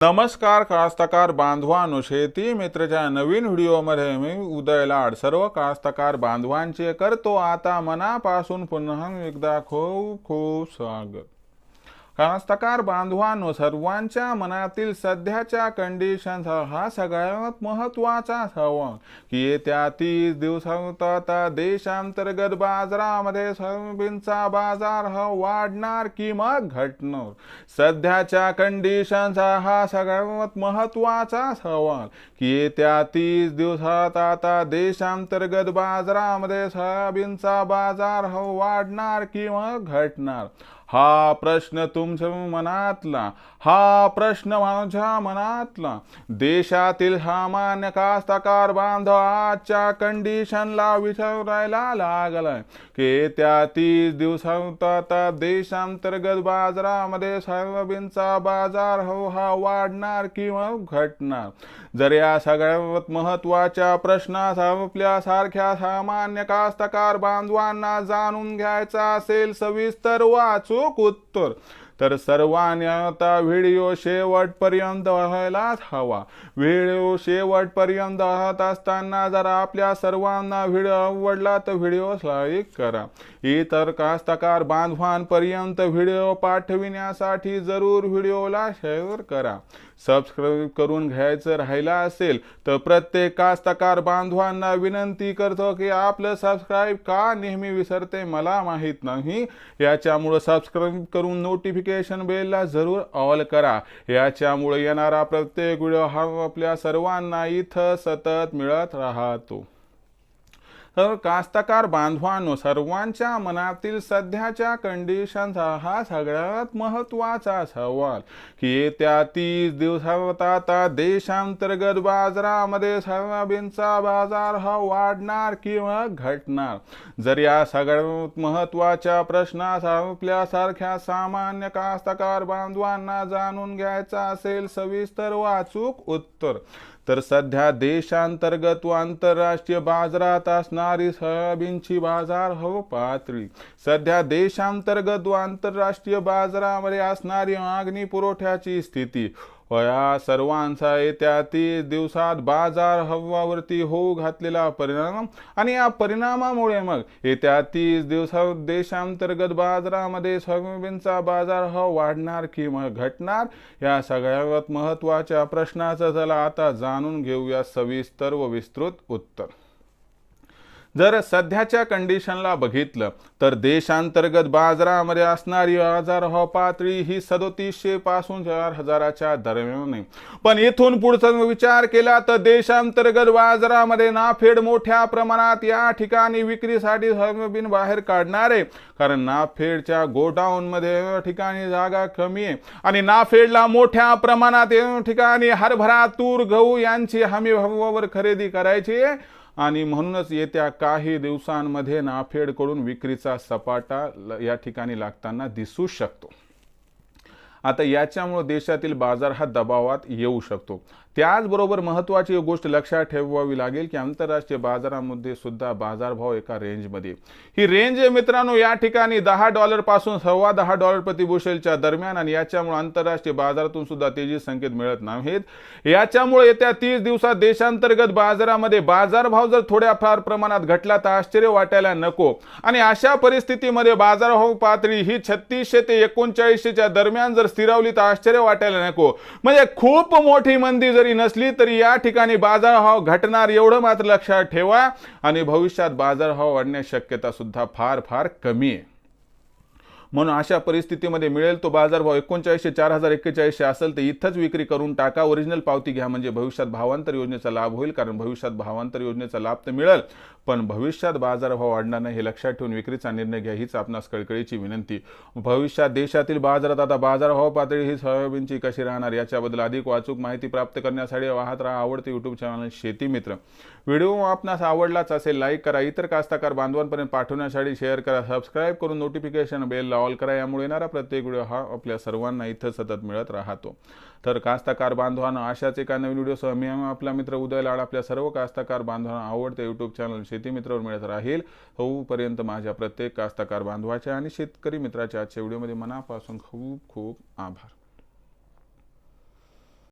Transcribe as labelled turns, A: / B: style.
A: नमस्कार कास्तकार बांधवांनो शेती मित्रच्या नवीन व्हिडिओमध्ये मी उदय लाड. सर्व कास्तकार बांधवांचे करतो आता मनापासून पुन्हा एकदा खूप खूप स्वागत. कास्तकार बांधवांनो सर्वांच्या मनातील सध्याच्या कंडिशन हा सगळ्यात महत्त्वाचा सवाल की येत्या तीस दिवसात आता देशांतर्गत बाजारामध्ये सोयाबीनचा बाजार हा वाढणार की मग घटणार? सध्याच्या कंडिशनचा हा सगळ्यात महत्त्वाचा सवाल की येत्या तीस दिवसात आता देशांतर्गत बाजारामध्ये सोयाबीनचा बाजार हा वाढणार की मग घटणार? हा प्रश्न तुमच्या मनातला हा प्रश्न माझ्या मनातला. देशातील सामान्य कास्तकार बांधव आजच्या कंडिशनला विचारायला लागलाय. की त्या तीस दिवसात आता देशांतर्गत बाजारामध्ये सोयाबीनचा बाजार हो हा वाढणार किंवा घटणार? जर या सगळ्यात महत्त्वाच्या प्रश्नास आपल्यासारख्या सामान्य कास्तकार बांधवांना जाणून घ्यायचा असेल सविस्तर वाचू उत्तर तर सर्वांनी आता व्हिडिओ शेवटपर्यंत व्हायलाच हवा. व्हिडिओ शेवटपर्यंत पाहत असताना जर आपल्या सर्वांना व्हिडिओ आवडला तर व्हिडिओ लाईक करा. इतर कास्तकार बांधवांपर्यंत व्हिडिओ पाठविण्यासाठी जरूर व्हिडिओला शेअर करा. सबस्क्राईब करून घ्यायचं राहिला असेल तर प्रत्येक कास्तकार बांधवांना विनंती करतो की आपलं सबस्क्राईब का नेहमी विसरते मला माहीत नाही. याच्यामुळं सबस्क्राईब करून नोटिफिकेशन बेलला जरूर ऑल करा. याच्यामुळे येणारा प्रत्येक व्हिडिओ हा आपल्या सर्वांना इथं सतत मिळत राहतो. तर कास्तकार बांधवांनो सर्वांच्या मनातील सध्याच्या कंडिशनचा हा सगळ्यात महत्त्वाचा सवाल. की येत्या तीस दिवसात आता देशांतर्गत बाजारामध्ये सोयाबीनचा बाजार हा वाढणार किंवा घटणार? जर या सगळ्यात महत्त्वाच्या प्रश्नास आपल्यासारख्या सामान्य कास्तकार बांधवांना जाणून घ्यायचा असेल सविस्तर वाचूक उत्तर. तर सध्या देशांतर्गत व आंतरराष्ट्रीय बाजारात असणारी सोयाबीनची बाजार हो पातळी. सध्या देशांतर्गत व आंतरराष्ट्रीय बाजारामध्ये असणारी मागणी पुरवठ्याची स्थिती. वया सर्वांचा येत्या तीस दिवसात बाजार हवावरती होऊ घातलेला परिणाम. आणि या परिणामामुळे मग येत्या तीस दिवसात देशांतर्गत बाजारामध्ये सोयाबीनचा बाजार हव वाढणार की मग घटणार? या सगळ्यात महत्त्वाच्या प्रश्नाचं चला आता जाणून घेऊया सविस्तर व विस्तृत उत्तर. जर सध्याच्या कंडिशनला बघितलं तर देशांतर्गत बाजारामध्ये असणारी बाजार हो पातळी ही सदोतीसशे पासून चार हजाराच्या दरम्यान पण इथून पुढचा विचार केला तर देशांतर्गत बाजारामध्ये नाफेड मोठ्या प्रमाणात या ठिकाणी विक्रीसाठी सोयाबीन बाहेर काढणार आहे. कारण नाफेडच्या गोडाऊनमध्ये ठिकाणी जागा कमी आहे. आणि नाफेडला मोठ्या प्रमाणात ठिकाणी हरभरा तूर गहू यांची हमी भावावर खरेदी करायची आहे. आणि म्हणूनच येत्या काही दिवसांमध्ये नाफेडकडून विक्रीचा सपाटा या ठिकाणी लागताना दिसू शकतो. आता याच्यामुळे देशातील बाजार हा दबावात येऊ शकतो. त्याचबरोबर महत्त्वाची गोष्ट लक्षात ठेवावी लागेल की आंतरराष्ट्रीय बाजारामध्ये सुद्धा बाजारभाव एका रेंजमध्ये. ही रेंज आहे मित्रांनो या ठिकाणी दहा डॉलरपासून सव्वा दहा डॉलर प्रतिबुशेलच्या दरम्यान आणि याच्यामुळे आंतरराष्ट्रीय बाजारातून सुद्धा तेजी संकेत मिळत नाहीत. याच्यामुळे येत्या तीस दिवसात देशांतर्गत बाजारामध्ये बाजारभाव जर थोड्याफार प्रमाणात घटला तर आश्चर्य वाटायला नको. आणि अशा परिस्थितीमध्ये बाजारभाव पातळी ही छत्तीसशे ते एकोणचाळीसशेच्या दरम्यान जर स्थिरावली तर आश्चर्य वाटायला नको. म्हणजे खूप मोठी मंदी जरी नसली तरी या ठिकाणी बाजारभाव घटणार एवढं मात्र लक्षात ठेवा. आणि भविष्यात बाजारभाव वाढण्याची शक्यता सुद्धा फार फार कमी आहे. म्हणून अशा परिस्थितीमध्ये मिळेल तो बाजारभाव एकोणचाळीसशे चार हजार एक्केचाळीसशे असेल तर इथंच विक्री करून टाका. ओरिजिनल पावती घ्या म्हणजे भविष्यात भावांतर योजनेचा लाभ होईल कारण भविष्यात भावांतर योजनेचा लाभ तर मिळेल. पण भविष्यात बाजारभाव वाढणार नाही हे लक्षात ठेवून विक्रीचा निर्णय घ्या हीच आपणास कळकळीची विनंती. भविष्यात देशातील बाजारात आता बाजारभाव पातळी ही सोयाबीनची कशी राहणार याच्याबद्दल अधिक वाचूक माहिती प्राप्त करण्यासाठी वाहत राहा आवडते युट्यूब चॅनल शेती मित्र. व्हिडिओ आपणास आवडलाच असेल लाईक करा. इतर कास्ताकार बांधवांपर्यंत पाठवण्यासाठी शेअर करा. सबस्क्राईब करून नोटिफिकेशन बेल ऑल करा यामुळे येणारा प्रत्येक व्हिडिओ हा आपल्या सर्वांना इथं सतत मिळत राहतो. तर कास्ताकार बांधवांना अशाच एका नवीन व्हिडिओसह मी आपला मित्र उदय लाड आपल्या सर्व कास्ताकार बांधवांना आवडते यूट्यूब चॅनल शेती मित्रावर मिळत राहील. होऊपर्यंत माझ्या प्रत्येक कास्ताकार बांधवाच्या आणि शेतकरी मित्राच्या आजच्या व्हिडिओमध्ये मनापासून खूप खूप आभार.